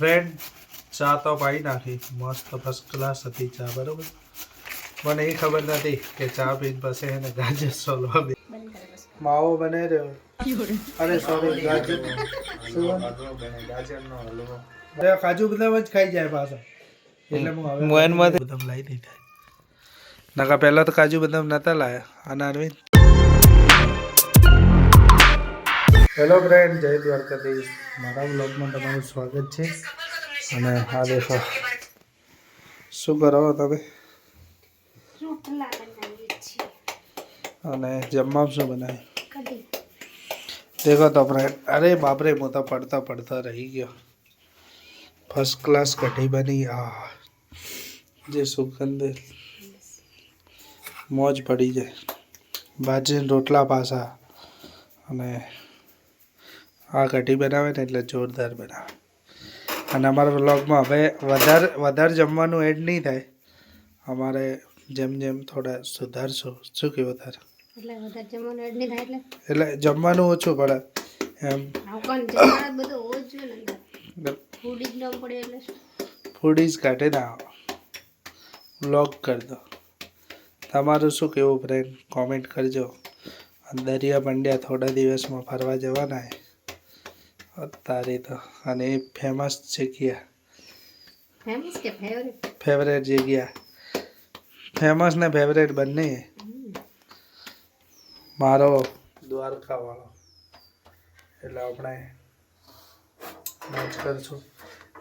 Friend ચા તો પાઈ નાખી. મસ્ત ફર્સ્ટ ક્લાસ હતી ચા બરોબર? મને એ ખબર નથી કે ચા પીન પછી એને ગાજર સોલવા બી માવો બને રહ્યો અરે સોરી ગાજર? અરે કાજુ બદામ જ ખાઈ જાય પાછા. એટલે હું હવે મોહનમાંથી- બદામ લાવી દીધા. નકા પહેલા તો કાજુ બદામ નતા લાયા. અને અરવિંદ હેલો ફ્રેન્ડ જય દ્વારકાધીશ મારા બ્લોગમાં તમારું સ્વાગત છે. અને આ દેખો. શું કરાવો તમે? અને જમવા શું બનાવે દેખો તો ફ્રેન્ડ અરે બાપરે, હું તો પડતા પડતા રહી ગયો. ફર્સ્ટ ક્લાસ કઢી બની. આ જે સુગંધ. મોજ પડી જાય. બાજરીના રોટલા પાછા. અને આ કઢી બનાવે ને એટલે જોરદાર બનાવે. અને અમારા વ્લોગમાં હવે વધારે વધારે જમવાનું એડ નહીં થાય. અમારે જેમ જેમ થોડા સુધારશું. શું એટલે વધારે એટલે? જમવાનું ઓછું પડે. એમ. ફૂડીઝ કાઢે ના વ્લોગ કરી દો. તમારું શું કેવું ફ્રેન્ડ કોમેન્ટ કરજો. અને દરિયા પંડ્યા થોડા દિવસમાં ફરવા જવાના હે. અત્યારે તો અને એ ફેમસ જગ્યા ફેમસ કે ફેવરેટ ફેવરેટ જગ્યા ફેમસ ને ફેવરેટ બંને? મારો દ્વારકા વાળો એટલે આપણે મોજ કરશું.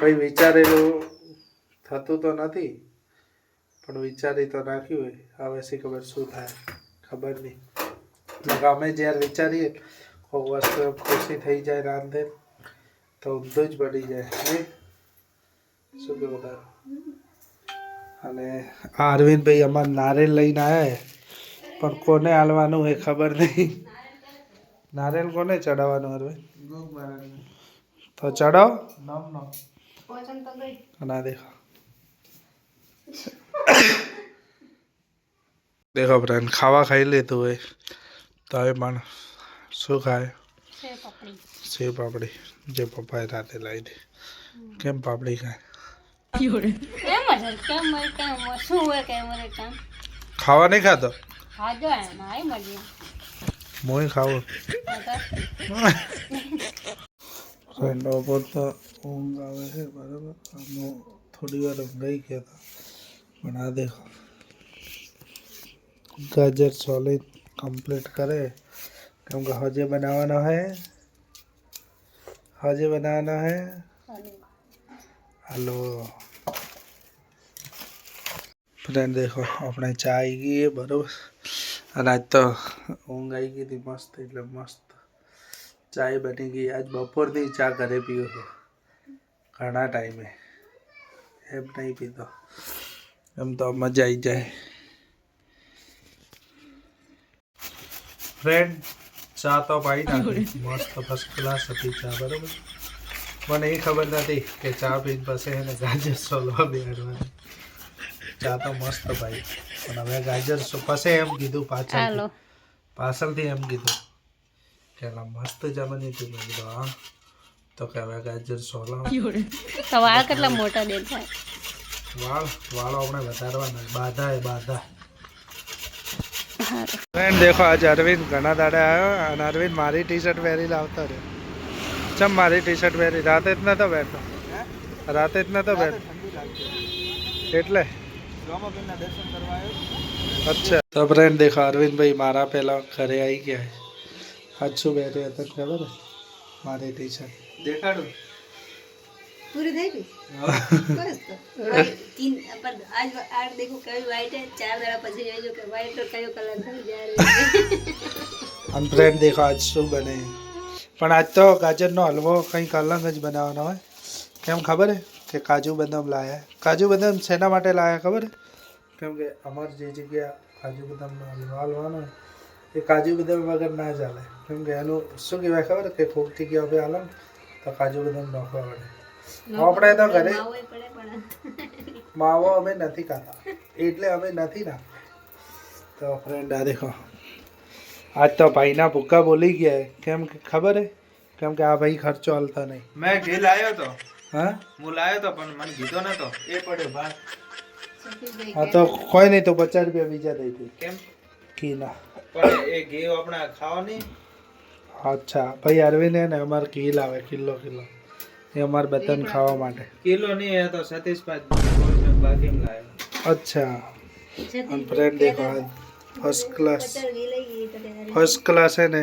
કંઈ વિચારેલું થતું તો નથી પણ વિચારી તો નાખ્યું હોય. હવે શી ખબર શું થાય ખબર નહીં. અમે જ્યારે વિચારીએ વસ્તુ ખુશી થઈ જાય રાંધે તો ઊંધું જ પડી જાય શું કેવું તારું? અને આ અરવિંદભાઈ અમારે નારેલ લઈને આવ્યા પણ કોને હાલવાનું એ ખબર નહીં. નારેલ કોને ચડાવવાનું, અરવિંદ? તો ચડાવ. ના, દેખો. દેખો, ફ્રેન્ડ, ખાવા ખાઈ લીધું હોય, તો હવે પણ શું ખાય? સેવ પાપડી. જે પપ્પાએ રાતે લાવી દે કેમ પાપડી ખાય? ખાવા નહીં ખાતો? મોય ખાવું. ફ્રેન્ડો પર તો ઊંઘ આવે છે બરાબર? આમાં થોડી વાર ઊંઘાઈ ગયા હતા. પણ આ દેખો. ગાજર સોલિડ કમ્પ્લીટ કરે. કેમ કે હજે બનાવવાનો હે હજે બનાવવાનો હે હલો ફ્રેન્ડ દેખો આપણે ચા આવી ગઈ અને આજ તો ઊંઘ આવી ગઈ હતી મસ્ત એટલે મસ્ત ચાય બની ગઈ આજ બપોરથી ચા ઘરે પીયો છું ઘણા ટાઈમે એમ નહીં પીતો એમ તો મજા આવી જાય ફ્રેન્ડ ચા તો પાઈ નાખી. મસ્ત ફર્સ્ટ ક્લાસ હતી ચા બરાબર? મને એ ખબર નથી કે ચા પીને પછી એને ગાજર સોલવા બેહાડવાની. ચા તો મસ્ત ભાઈ પણ હવે ગાજર સો- પછી એમ કીધું પાછળ પાછળથી એમ કીધું કે મસ્ત જમવાની હતી. મેં કીધું હા. તો કે હવે ગાજર સોલા તો વાળ કેટલા મોટા દેખાય? વાળ વાળો આપણે વધારવાના. બાધા એ બાધા. ફ્રેન્ડ દેખો આજ અરવિંદ ઘણા દાડે આવ્યો અને અરવિંદ મારી ટી શર્ટ પહેરી લાવતો રહ્યો. ચમ મારી ટી શર્ટ પહેરી? રાતે જ નતો બેઠો રાતે જ નતો બેઠો એટલે? અચ્છા. તો ફ્રેન્ડ દેખો અરવિંદભાઈ મારા પહેલા ઘરે આવી ગયા આજ શું હતું ખબર મારી ટી શર્ટ દેખાડું. પૂરી થઈ ગઈ? ફ્રેન્ડ દેખો આજ શું બને? પણ આજ તો ગાજરનો હલવો કંઈક અલગ જ બનાવવાનો હોય. કેમ ખબર હે? કે કાજુ બદામ લાયા. કાજુ બદામ શેના માટે લાયા ખબર હે? કેમ કે અમારી જે જગ્યા કાજુ બદામનો હલવો હલવાનો એ કાજુ બદામ વગર ના ચાલે. કેમ કે એનું શું કહેવાય ખબર કે ખોટી ગયા હવે હાલો તો કાજુ બદામ નાખવા પડે. આપણે તો ઘરે માવો અમે નથી ખાતા. એટલે અમે નથી ના તો ફ્રેન્ડ આ દેખો. આજ તો ભાઈના ભૂક્કા બોલી ગયા કેમ કે ખબર હે? કેમ કે આ ભાઈ ખર્ચો હાલતા નહીં. મેં ઘી લાવ્યો તો. હા? હું લાવ્યો તો પણ મને કીધો નતો. એ પડ્યો સતીશભાઈ હા તો કોઈ નહીં તો પચાસ રૂપિયા બીજા દઈ દે. કેમ? ઘીના. પણ એ ઘી આપણે ખાવા નહીં અચ્છા ભાઈ અરવિંદ ને અમારે ઘી લાવે કિલો કિલો. એ અમારે બધાને ખાવા માટે. કિલો નહીં એ તો સતીશ બાકી લાવ્યો. અચ્છા. બ્રેડ દેખો ફર્સ્ટ ક્લાસ ફર્સ્ટ ક્લાસ હે ને.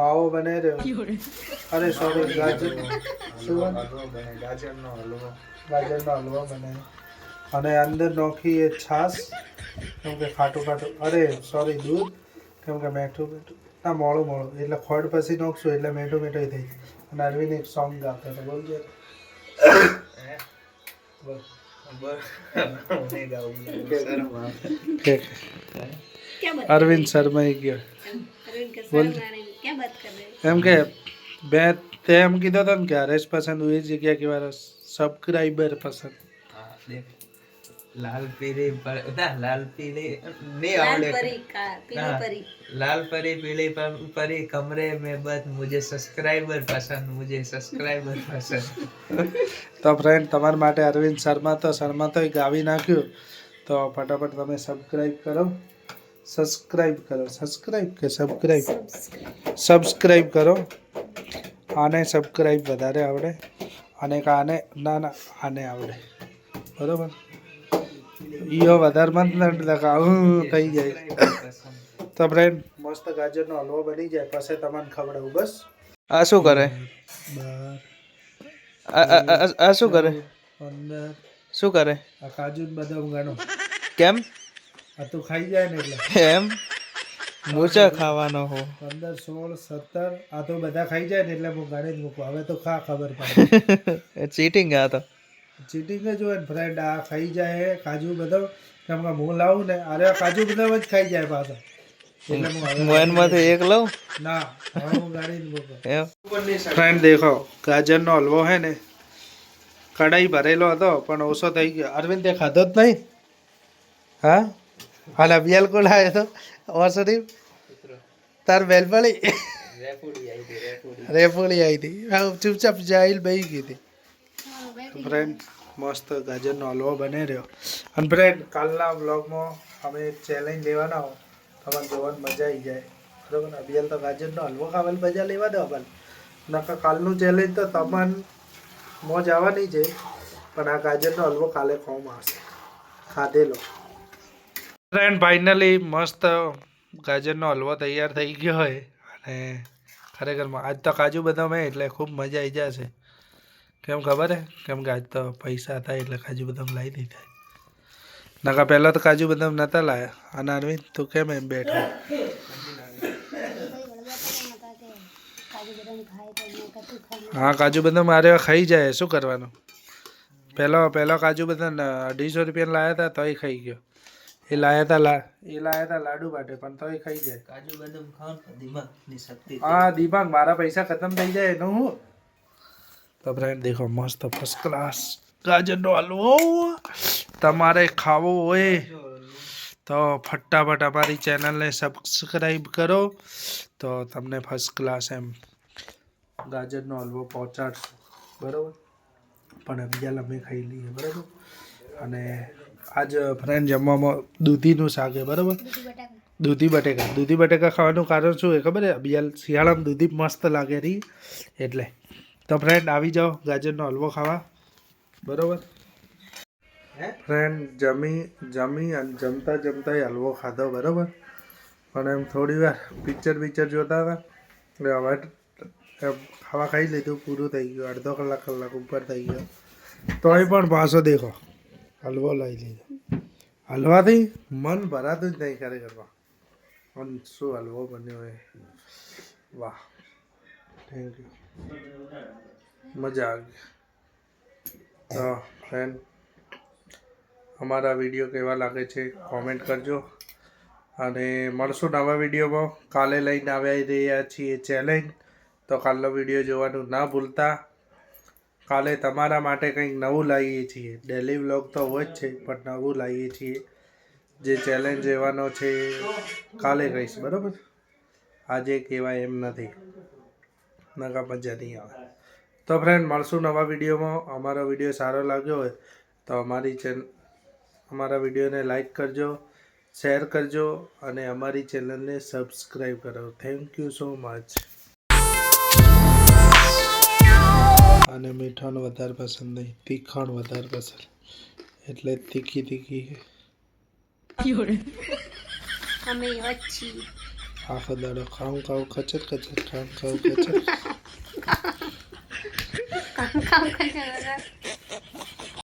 માવો બને રહ્યો. અરે સોરી ગાજર. શું બને? ગાજરનો હલવો ગાજરનો હલવો બને. અને અંદર નોખી એ છાશ. કેમ કે ખાટું ખાટું. અરે સોરી દૂધ. કેમ કે મીઠું મીઠું. ના મોળું મોળું. એટલે ખોડ પછી નોખશું એટલે મીઠું મીઠું થઈ જાય. અને અરવિંદ એક સોંગ ગાતો હતો બોલ જો અરવિંદ શર્મા ગયો. બોલ એમ કે બે તે એમ કીધો તો ને કે હરેશ પસંદ એ જગ્યા કેવા સબસ્ક્રાઈબર પસંદ. દેખ લાલ પીળી ના લાલ પીળી નહીં આવડે. લાલ પરી પીળી પરી કમરે મેં બસ મુજે સબસ્ક્રાઇબર પસંદ મુજે સબસ્ક્રાઇબર પસંદ. તો ફ્રેન્ડ તમારા માટે અરવિંદ શર્મા તો શર્મા તો ગાવી નાખ્યું. તો ફટાફટ તમે સબસ્ક્રાઇબ કરો. સબસ્ક્રાઇબ કરો સબસ્ક્રાઇબ કે સબસ્ક્રાઇબ સબસ્ક્રાઇબ કરો. આને સબસ્ક્રાઇબ વધારે આવડે અને આને ના ના આને આવડે. બરાબર? ઈયો વધારે મત ન આવું થઈ જાય. તો ફ્રેન્ડ મસ્ત ગાજરનો હલવો બની જાય પછી તમને ખબર બસ. આ શું કરે? આ શું કરે? પંદર. શું કરે? આ કાજુ બદામ ગણો કેમ? આ તું ખાઈ જાય ને એટલે. એમ? મોચા ખાવાનો હો. પંદર સોળ સત્તર આ તો બધા ખાઈ જાય ને એટલે હું ગણી જ મૂકું. હવે તો ખા ખબર પડે. ચીટિંગ આ તો. ચીટિંગ જ હોય ને ફ્રેન્ડ આ ખાઈ જાય કાજુ બદામ કેમ કે હું લાવું ને અરે કાજુ બદામ જ ખાઈ જાય પાછા. ફ્રેન્ડ દેખો ગાજરનો હલવો હે ને કઢાઈ ભરેલો હતો પણ ઓછો થઈ ગયો. અરવિંદ તે ખાધો જ નહીં? હા? હાલ અભિયાલ કોણ આવ્યો હતો? ઓસરી તાર બેલપડી રેપોડી આવી હતી હા ચૂપચાપ જાઈલ બહી ગઈ હતી. ફ્રેન્ડ મસ્ત ગાજરનો હલવો બને રહ્યો. અને ફ્રેન્ડ કાલના બ્લોગમાં અમે ચેલેન્જ લેવાના હો તમારે જોવાની મજા આવી જાય. બરાબર અભિયાલ તો ગાજરનો હલવો ખાવાની મજા લેવા દો પણ. નકર કાલનું ચેલેન્જ તો તમાર મોજ આવવાની છે. પણ આ ગાજરનો હલવો કાલે ખાવામાં આવશે. ખાધેલો. ફ્રેન્ડ ફાઇનલી મસ્ત ગાજરનો હલવો તૈયાર થઈ ગયો હોય. અને ખરેખરમાં આજ તો કાજુ બદામ એટલે ખૂબ મજા આવી જશે. કેમ ખબર હે? કેમ કે આજ તો પૈસા થાય એટલે કાજુ બદામ લાવી દીધા. નકા પહેલાં તો કાજુ બદામ નહોતા લાયા. અને અરવિંદ તું કેમ એમ બેઠો? હા કાજુ બદામ મારે ખાઈ જાય. શું કરવાનું? પહેલો પહેલો કાજુ બદામ અઢીસો રૂપિયા લાયા હતા તોય ખાઈ ગયો. એ લાયા હતા લા એ લાયા હતા લાડુ માટે પણ તોય ખાઈ જાય. કાજુ બદામ ખાવ ને દિમાગની શક્તિ હા દિમાગ મારા પૈસા ખતમ થઈ જાય. એનું હું? તો ફ્રેન્ડ દેખો, મસ્ત ફર્સ્ટ ક્લાસ ગાજરનો હલવો તમારે ખાવો હોય તો ફટાફટ અમારી ચેનલને સબસ્ક્રાઈબ કરો તો તમને ફર્સ્ટ ક્લાસ એમ ગાજરનો હલવો પહોંચાડશું. બરાબર? પણ બીજા અમે ખાઈ લઈએ, બરાબર? અને આજ ફ્રેન્ડ જમવામાં દૂધીનું શાક છે, બરાબર? દૂધી બટેકા. દૂધી બટેકા ખાવાનું કારણ શું એ ખબર છે? અભિયાલ શિયાળામાં દૂધી મસ્ત લાગે રહી એટલે તો ફ્રેન્ડ આવી જાઓ, ગાજરનો હલવો ખાવા. બરોબર? ફ્રેન્ડ જમી જમી અને જમતા જમતા હલવો ખાધો, બરોબર? પણ એમ થોડી વાર પિક્ચર પિક્ચર જોતા હતા, એટલે હવે ખાવા ખાઈ લીધું, પૂરું થઈ ગયું, અડધો કલાક કલાક ઉપર થઈ ગયો. તોય પણ પાછો દેખો, હલવો લઈ લીધો. હલવાથી મન ભરાતું જ નહીં ખરેખરમાં. પણ શું હલવો બન્યો હોય વાહ. થેન્ક યુ મજા આવી તો ફ્રેન્ડ અમારા વીડિયો કેવા લાગે છે કોમેન્ટ કરજો. અને મળશું નવા વિડીયોમાં કાલે લઈને આવ્યા રહ્યા છીએ ચેલેન્જ તો કાલનો વીડિયો જોવાનું ના ભૂલતા. કાલે તમારા માટે કંઈક નવું લાવીએ છીએ. ડેલી વ્લોગ તો હોય જ છે, પણ નવું લાવીએ છીએ. જે ચેલેન્જ રહેવાનો છે, કાલે કહીશ બરાબર? આજે કહેવાય એમ નથી. નકા મજા નહીં આવે. તો ફ્રેન્ડ મળશું નવા વિડીયોમાં. અમારો વીડિયો સારો લાગ્યો હોય તો અમારી ચેન અમારા વિડીયોને લાઈક કરજો શેર કરજો અને અમારી ચેનલને સબસ્ક્રાઈબ કરો. થેન્ક યુ સો મચ અને મીઠાણ વધારે પસંદ નહીં તીખાણ વધારે પસંદ. એટલે તીખી તીખી અમે આખો દાડો ખાઉં ખાઉં ખચર ખચર ખાઉં ખાઉં ખચર કામ કામ કરતા